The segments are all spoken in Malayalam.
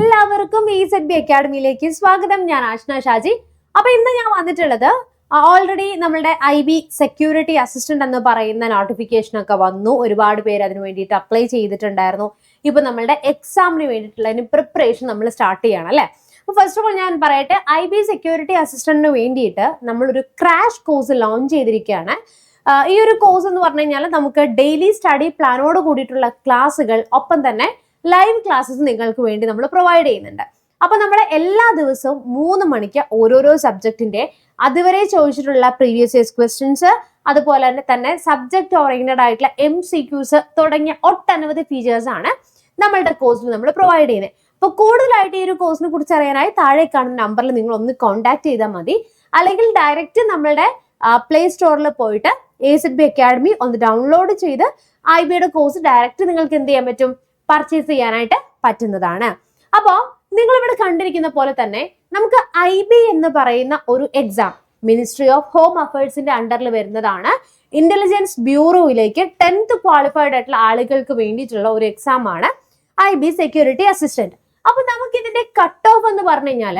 എല്ലാവർക്കും ഇ സെഡ് ബി അക്കാഡമിയിലേക്ക് സ്വാഗതം. ഞാൻ ആഷ്ന ഷാജി. അപ്പൊ ഇന്ന് ഞാൻ വന്നിട്ടുള്ളത് ഓൾറെഡി നമ്മളുടെ ഐ ബി സെക്യൂരിറ്റി അസിസ്റ്റന്റ് എന്ന് പറയുന്ന നോട്ടിഫിക്കേഷൻ ഒക്കെ വന്നു. ഒരുപാട് പേര് അതിന് വേണ്ടിയിട്ട് അപ്ലൈ ചെയ്തിട്ടുണ്ടായിരുന്നു. ഇപ്പൊ നമ്മളുടെ എക്സാമിന് വേണ്ടിയിട്ടുള്ള പ്രിപ്പറേഷൻ നമ്മൾ സ്റ്റാർട്ട് ചെയ്യണം അല്ലെ? അപ്പൊ ഫസ്റ്റ് ഓഫ് ഓൾ ഞാൻ പറയട്ടെ ഐ ബി സെക്യൂരിറ്റി അസിസ്റ്റന്റിന് വേണ്ടിയിട്ട് നമ്മളൊരു ക്രാഷ് കോഴ്സ് ലോഞ്ച് ചെയ്തിരിക്കുകയാണ്. ഈ ഒരു കോഴ്സ് എന്ന് പറഞ്ഞു കഴിഞ്ഞാൽ നമുക്ക് ഡെയിലി സ്റ്റഡി പ്ലാനോട് കൂടിയിട്ടുള്ള ക്ലാസ്സുകൾ ഒപ്പം തന്നെ ലൈവ് ക്ലാസ്സസ് നിങ്ങൾക്ക് വേണ്ടി നമ്മൾ പ്രൊവൈഡ് ചെയ്യുന്നുണ്ട്. അപ്പൊ നമ്മൾ എല്ലാ ദിവസവും മൂന്ന് മണിക്ക് ഓരോരോ സബ്ജക്റ്റിന്റെ അതുവരെ ചോദിച്ചിട്ടുള്ള പ്രീവിയസ് ഇയർസ് ക്വസ്റ്റ്യൻസ് അതുപോലെ തന്നെ തന്നെ സബ്ജക്ട് ഓറിയന്റഡ് ആയിട്ടുള്ള എം സി ക്യൂസ് തുടങ്ങിയ ഒട്ടനവധി ഫീച്ചേഴ്സ് ആണ് നമ്മളുടെ കോഴ്സിൽ നമ്മൾ പ്രൊവൈഡ് ചെയ്യുന്നത്. അപ്പൊ കൂടുതലായിട്ട് ഈ ഒരു കോഴ്സിനെ കുറിച്ച് അറിയാനായി താഴെ കാണുന്ന നമ്പറിൽ നിങ്ങൾ ഒന്ന് കോൺടാക്ട് ചെയ്താൽ മതി. അല്ലെങ്കിൽ ഡയറക്റ്റ് നമ്മളുടെ പ്ലേ സ്റ്റോറിൽ പോയിട്ട് എ സെഡ് ബി അക്കാഡമി ഒന്ന് ഡൗൺലോഡ് ചെയ്ത് ഐ ബിയുടെ കോഴ്സ് ഡയറക്റ്റ് നിങ്ങൾക്ക് എന്ത് ചെയ്യാൻ പറ്റും? പർച്ചേസ് ചെയ്യാനായിട്ട് പറ്റുന്നതാണ്. അപ്പോൾ നിങ്ങൾ ഇവിടെ കണ്ടിരിക്കുന്ന പോലെ തന്നെ നമുക്ക് ഐ ബി എന്ന് പറയുന്ന ഒരു എക്സാം മിനിസ്ട്രി ഓഫ് ഹോം അഫയേഴ്സിന്റെ അണ്ടറിൽ വരുന്നതാണ്. ഇന്റലിജൻസ് ബ്യൂറോയിലേക്ക് ടെൻത്ത് ക്വാളിഫൈഡ് ആയിട്ടുള്ള ആളുകൾക്ക് വേണ്ടിയിട്ടുള്ള ഒരു എക്സാം ആണ്. ഐ ബി സെക്യൂരിറ്റി അസിസ്റ്റന്റ് അപ്പൊ നമുക്ക് ഇതിന്റെ കട്ട് ഓഫ് എന്ന് പറഞ്ഞു കഴിഞ്ഞാൽ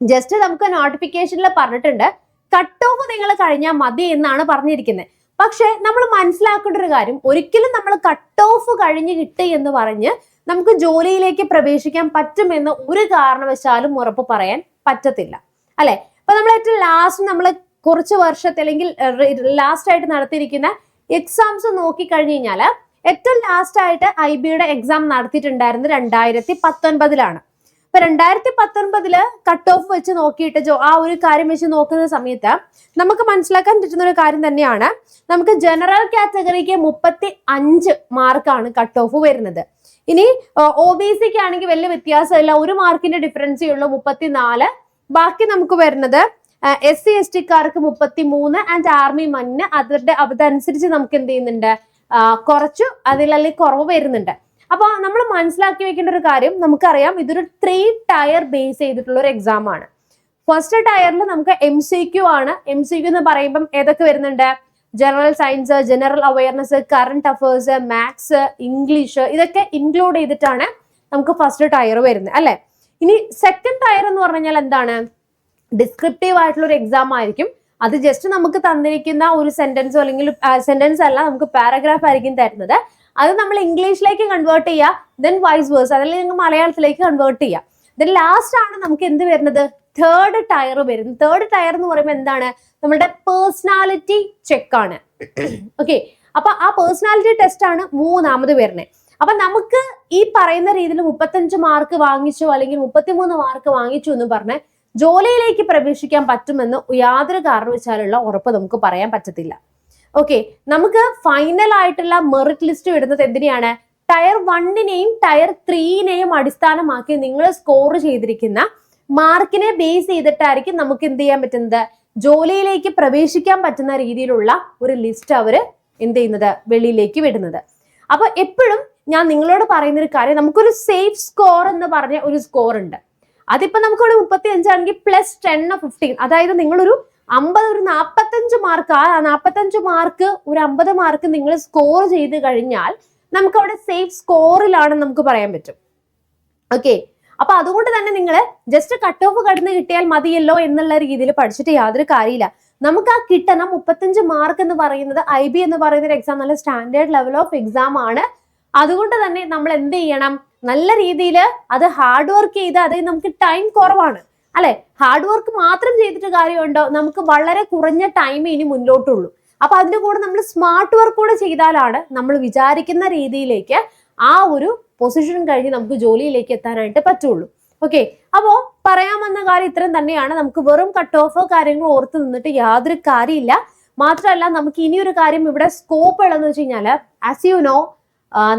ജസ്റ്റ് നമുക്ക് നോട്ടിഫിക്കേഷനിൽ പറഞ്ഞിട്ടുണ്ട്. കട്ട് ഓഫ് നിങ്ങൾ കഴിഞ്ഞാൽ മതി എന്നാണ് പറഞ്ഞിരിക്കുന്നത് പക്ഷെ നമ്മൾ മനസ്സിലാക്കേണ്ട ഒരു കാര്യം ഒരിക്കലും നമ്മൾ കട്ട് ഓഫ് കഴിഞ്ഞ് കിട്ടി എന്ന് പറഞ്ഞ് നമുക്ക് ജോലിയിലേക്ക് പ്രവേശിക്കാൻ പറ്റുമെന്ന് ഒരു കാരണവശാലും ഉറപ്പ് പറയാൻ പറ്റത്തില്ല. അല്ലെ? അപ്പൊ നമ്മൾ ഏറ്റവും ലാസ്റ്റ് നമ്മൾ കുറച്ച് വർഷത്തെ അല്ലെങ്കിൽ ലാസ്റ്റ് ആയിട്ട് നടത്തിയിരിക്കുന്ന എക്സാംസ് നോക്കി കഴിഞ്ഞു കഴിഞ്ഞാൽ ഏറ്റവും ലാസ്റ്റ് ആയിട്ട് ഐ ബിയുടെ എക്സാം നടത്തിയിട്ടുണ്ടായിരുന്നത് രണ്ടായിരത്തി പത്തൊൻപതിലാണ്. ഇപ്പൊ രണ്ടായിരത്തി പത്തൊൻപതിൽ കട്ട് ഓഫ് വെച്ച് നോക്കിയിട്ട് ആ ഒരു കാര്യം വെച്ച് നോക്കുന്ന സമയത്ത് നമുക്ക് മനസ്സിലാക്കാൻ പറ്റുന്ന ഒരു കാര്യം തന്നെയാണ്. നമുക്ക് ജനറൽ കാറ്റഗറിക്ക് മുപ്പത്തി അഞ്ച് മാർക്കാണ് കട്ട് ഓഫ് വരുന്നത്. ഇനി ഒ ബി സിക്ക് ആണെങ്കിൽ വലിയ വ്യത്യാസമില്ല. ഒരു മാർക്കിന്റെ ഡിഫറൻസേ ഉള്ളൂ മുപ്പത്തിനാല്. ബാക്കി നമുക്ക് വരുന്നത് എസ് സി എസ് ടിക്കാർക്ക് മുപ്പത്തി മൂന്ന് ആൻഡ് ആർമി മണ്ണ് അവരുടെ അതനുസരിച്ച് നമുക്ക് എന്ത് ചെയ്യുന്നുണ്ട്? കുറച്ചു അതിലല്ലെങ്കിൽ കുറവ് വരുന്നുണ്ട്. അപ്പൊ നമ്മൾ മനസ്സിലാക്കി വെക്കേണ്ട ഒരു കാര്യം നമുക്കറിയാം ഇതൊരു ത്രീ ടയർ ബേസ് ചെയ്തിട്ടുള്ള ഒരു എക്സാം ആണ് ഫസ്റ്റ് ടയറിൽ നമുക്ക് എം സി ക്യു ആണ്. എം സി ക്യു എന്ന് പറയുമ്പം ഏതൊക്കെ വരുന്നുണ്ട്? General science general awareness current affairs maths English ഇതൊക്കെ ഇൻക്ലൂഡ് ചെയ്തിട്ടാണ് നമുക്ക് ഫസ്റ്റ് ടയർ വരുന്നത് അല്ലെ? ഇനി സെക്കൻഡ് ടയർ എന്ന് പറഞ്ഞു കഴിഞ്ഞാൽ എന്താണ്? ഡിസ്ക്രിപ്റ്റീവ് ആയിട്ടുള്ള ഒരു എക്സാം ആയിരിക്കും. അത് ജസ്റ്റ് നമുക്ക് തന്നിരിക്കുന്ന ഒരു സെന്റൻസോ അല്ലെങ്കിൽ സെന്റൻസ് അല്ല നമുക്ക് പാരഗ്രാഫ് ആയിരിക്കും തരുന്നത്. അത് നമ്മൾ ഇംഗ്ലീഷിലേക്ക് കൺവേർട്ട് ചെയ്യുക ദെൻ വൈസ് വേഴ്സ് അതല്ലെങ്കിൽ നിങ്ങൾ മലയാളത്തിലേക്ക് കൺവേർട്ട് ചെയ്യുക ദെൻ ലാസ്റ്റ് ആണ് നമുക്ക് എന്ത് വരുന്നത്? തേർഡ് ടയർ വരുന്നത്. തേർഡ് ടയർ എന്ന് പറയുമ്പോൾ എന്താണ്? നമ്മുടെ പേഴ്സണാലിറ്റി ചെക്ക് ആണ്. ഓക്കെ അപ്പൊ ആ പേഴ്സണാലിറ്റി ടെസ്റ്റ് ആണ് മൂന്നാമത് വരുന്നത്. അപ്പൊ നമുക്ക് ഈ പറയുന്ന രീതിയിൽ മുപ്പത്തഞ്ച് മാർക്ക് വാങ്ങിച്ചു അല്ലെങ്കിൽ മുപ്പത്തിമൂന്ന് മാർക്ക് വാങ്ങിച്ചു എന്ന് പറഞ്ഞ് ജോലിയിലേക്ക് പ്രവേശിക്കാൻ പറ്റുമെന്ന് യാതൊരു കാരണവശാലുള്ള ഉറപ്പ് നമുക്ക് പറയാൻ പറ്റത്തില്ല. ഓക്കെ നമുക്ക് ഫൈനൽ ആയിട്ടുള്ള മെറിറ്റ് ലിസ്റ്റ് ഇടുന്നത് എന്തിനെയാണ്? ടയർ വണ്ണിനെയും ടയർ ത്രീനെയും അടിസ്ഥാനമാക്കി നിങ്ങൾ സ്കോർ ചെയ്തിരിക്കുന്ന മാർക്കിനെ ബേസ് ചെയ്തിട്ടായിരിക്കും നമുക്ക് എന്ത് ചെയ്യാൻ പറ്റുന്നത്? ജോലിയിലേക്ക് പ്രവേശിക്കാൻ പറ്റുന്ന രീതിയിലുള്ള ഒരു ലിസ്റ്റ് അവർ എന്ത് ചെയ്യുന്നത്? വെളിയിലേക്ക് വിടുന്നത്. അപ്പൊ എപ്പോഴും ഞാൻ നിങ്ങളോട് പറയുന്ന ഒരു കാര്യം നമുക്കൊരു സേഫ് സ്കോർ എന്ന് പറഞ്ഞ ഒരു സ്കോർ ഉണ്ട്. അതിപ്പോ നമുക്കൊരു മുപ്പത്തി അഞ്ചാണെങ്കിൽ പ്ലസ് ടെൻ ഫിഫ്റ്റീൻ അതായത് നിങ്ങളൊരു അമ്പത് ഒരു നാൽപ്പത്തഞ്ച് മാർക്ക് ആ നാൽപ്പത്തഞ്ച് മാർക്ക് ഒരു അമ്പത് മാർക്ക് നിങ്ങൾ സ്കോർ ചെയ്ത് കഴിഞ്ഞാൽ നമുക്ക് അവിടെ സേഫ് സ്കോറിലാണ് നമുക്ക് പറയാൻ പറ്റും. ഓക്കെ അപ്പൊ അതുകൊണ്ട് തന്നെ നിങ്ങൾ ജസ്റ്റ് കട്ട് ഓഫ് കടന്ന് കിട്ടിയാൽ മതിയല്ലോ എന്നുള്ള രീതിയിൽ പഠിച്ചിട്ട് യാതൊരു കാര്യമില്ല. നമുക്ക് ആ കിട്ടണം മുപ്പത്തഞ്ച് മാർക്ക് എന്ന് പറയുന്നത് ഐ ബി എന്ന് പറയുന്ന ഒരു എക്സാം നല്ല സ്റ്റാൻഡേർഡ് ലെവൽ ഓഫ് എക്സാം ആണ്. അതുകൊണ്ട് തന്നെ നമ്മൾ എന്ത് ചെയ്യണം? നല്ല രീതിയിൽ അത് ഹാർഡ് വർക്ക് ചെയ്ത് അത് നമുക്ക് ടൈം കുറവാണ്. അല്ലെ? ഹാർഡ് വർക്ക് മാത്രം ചെയ്തിട്ട് കാര്യമുണ്ടോ? നമുക്ക് വളരെ കുറഞ്ഞ ടൈം ഇനി മുന്നോട്ടുള്ളൂ. അപ്പൊ അതിന്റെ കൂടെ നമ്മൾ സ്മാർട്ട് വർക്ക് കൂടെ ചെയ്താലാണ് നമ്മൾ വിചാരിക്കുന്ന രീതിയിലേക്ക് ആ ഒരു പൊസിഷൻ കഴിഞ്ഞ് നമുക്ക് ജോലിയിലേക്ക് എത്താനായിട്ട് പറ്റുള്ളൂ. ഓക്കെ അപ്പോ പറയാൻ വന്ന കാര്യം ഇത്രയും തന്നെയാണ്. നമുക്ക് വെറും കട്ട് ഓഫ് കാര്യങ്ങൾ ഓർത്ത് നിന്നിട്ട് യാതൊരു കാര്യമില്ല. മാത്രമല്ല നമുക്ക് ഇനിയൊരു കാര്യം ഇവിടെ സ്കോപ്പ് ഉള്ളതെന്ന് വെച്ച് കഴിഞ്ഞാൽ ആസ് യു നോ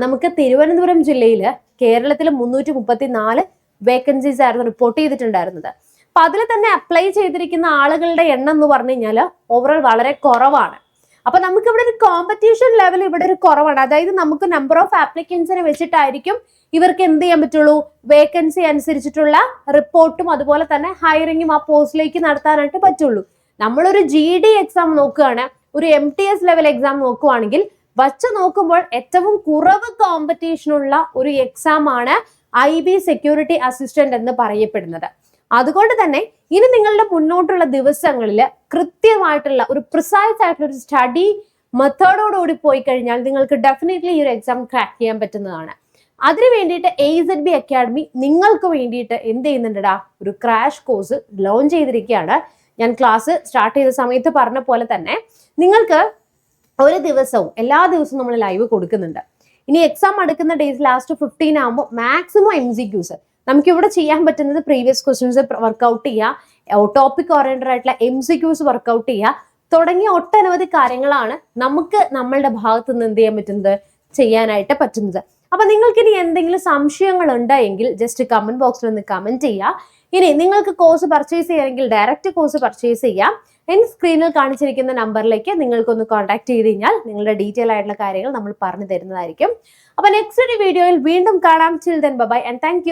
നമുക്ക് തിരുവനന്തപുരം ജില്ലയിൽ കേരളത്തിൽ മുന്നൂറ്റി മുപ്പത്തി നാല് വേക്കൻസീസ് ആയിരുന്നു റിപ്പോർട്ട് ചെയ്തിട്ടുണ്ടായിരുന്നത്. അപ്പൊ അതിൽ തന്നെ അപ്ലൈ ചെയ്തിരിക്കുന്ന ആളുകളുടെ എണ്ണം എന്ന് പറഞ്ഞു കഴിഞ്ഞാൽ ഓവറോൾ വളരെ കുറവാണ്. അപ്പൊ നമുക്ക് ഇവിടെ ഒരു കോമ്പറ്റീഷൻ ലെവൽ ഇവിടെ ഒരു കുറവാണ്. അതായത് നമുക്ക് നമ്പർ ഓഫ് ആപ്ലിക്കൻസിനെ വെച്ചിട്ടായിരിക്കും ഇവർക്ക് എന്ത് ചെയ്യാൻ പറ്റുള്ളൂ? വേക്കൻസി അനുസരിച്ചിട്ടുള്ള റിപ്പോർട്ടും അതുപോലെ തന്നെ ഹയറിങ്ങും ആ പോസ്റ്റിലേക്ക് നടത്താനായിട്ട് പറ്റുള്ളൂ. നമ്മളൊരു ജി ഡി എക്സാം നോക്കുകയാണ്. ഒരു M T S level exam നോക്കുവാണെങ്കിൽ വച്ച് നോക്കുമ്പോൾ ഏറ്റവും കുറവ് കോമ്പറ്റീഷനുള്ള ഒരു എക്സാം ആണ് ഐ ബി സെക്യൂരിറ്റി അസിസ്റ്റന്റ് എന്ന് പറയപ്പെടുന്നത്. അതുകൊണ്ട് തന്നെ ഇനി നിങ്ങളുടെ മുന്നോട്ടുള്ള ദിവസങ്ങളിൽ കൃത്യമായിട്ടുള്ള ഒരു പ്രിസൈസ് ആയിട്ടുള്ള ഒരു സ്റ്റഡി മെത്തേഡോടുകൂടി പോയി കഴിഞ്ഞാൽ നിങ്ങൾക്ക് ഡെഫിനറ്റ്ലി ഈ ഒരു എക്സാം ക്രാക്ക് ചെയ്യാൻ പറ്റുന്നതാണ്. അതിനു വേണ്ടിയിട്ട് എ ഇസഡ് ബി അക്കാഡമി നിങ്ങൾക്ക് വേണ്ടിയിട്ട് എന്ത് ചെയ്യുന്നുണ്ടടാ? ഒരു ക്രാഷ് കോഴ്സ് ലോഞ്ച് ചെയ്തിരിക്കുകയാണ്. ഞാൻ ക്ലാസ് സ്റ്റാർട്ട് ചെയ്ത സമയത്ത് പറഞ്ഞ പോലെ തന്നെ നിങ്ങൾക്ക് ഒരു ദിവസവും എല്ലാ ദിവസവും നമ്മൾ ലൈവ് കൊടുക്കുന്നുണ്ട്. ഇനി എക്സാം അടുക്കുന്ന ഡേയ്സ് ലാസ്റ്റ് ഫിഫ്റ്റീൻ ആകുമ്പോൾ മാക്സിമം എം സി ക്യൂസ് നമുക്ക് ഇവിടെ ചെയ്യാൻ പറ്റുന്നത് പ്രീവിയസ് ക്വസ്റ്റ്യൻസ് വർക്കൗട്ട് ചെയ്യുക ടോപ്പിക് ഓറിയന്റഡ് ആയിട്ടുള്ള M C Qs work out ചെയ്യുക തുടങ്ങിയ ഒട്ടനവധി കാര്യങ്ങളാണ് നമുക്ക് നമ്മളുടെ ഭാഗത്ത് നിന്ന് എന്ത് ചെയ്യാൻ പറ്റുന്നത്? ചെയ്യാനായിട്ട് പറ്റുന്നത്. അപ്പൊ നിങ്ങൾക്ക് ഇനി എന്തെങ്കിലും സംശയങ്ങൾ ഉണ്ടെങ്കിൽ ജസ്റ്റ് കമന്റ് ബോക്സിൽ ഒന്ന് കമന്റ് ചെയ്യുക ഇനി നിങ്ങൾക്ക് കോഴ്സ് പർച്ചേസ് ചെയ്യണമെങ്കിൽ ഡയറക്റ്റ് കോഴ്സ് പർച്ചേസ് ചെയ്യാം. എന്റെ സ്ക്രീനിൽ കാണിച്ചിരിക്കുന്ന നമ്പറിലേക്ക് നിങ്ങൾക്കൊന്ന് കോൺടാക്ട് ചെയ്ത് കഴിഞ്ഞാൽ നിങ്ങളുടെ ഡീറ്റെയിൽ ആയിട്ടുള്ള കാര്യങ്ങൾ നമ്മൾ പറഞ്ഞു തരുന്നതായിരിക്കും. അപ്പൊ നെക്സ്റ്റ് ഒരു വീഡിയോയിൽ വീണ്ടും കാണാം. Chill then bye and thank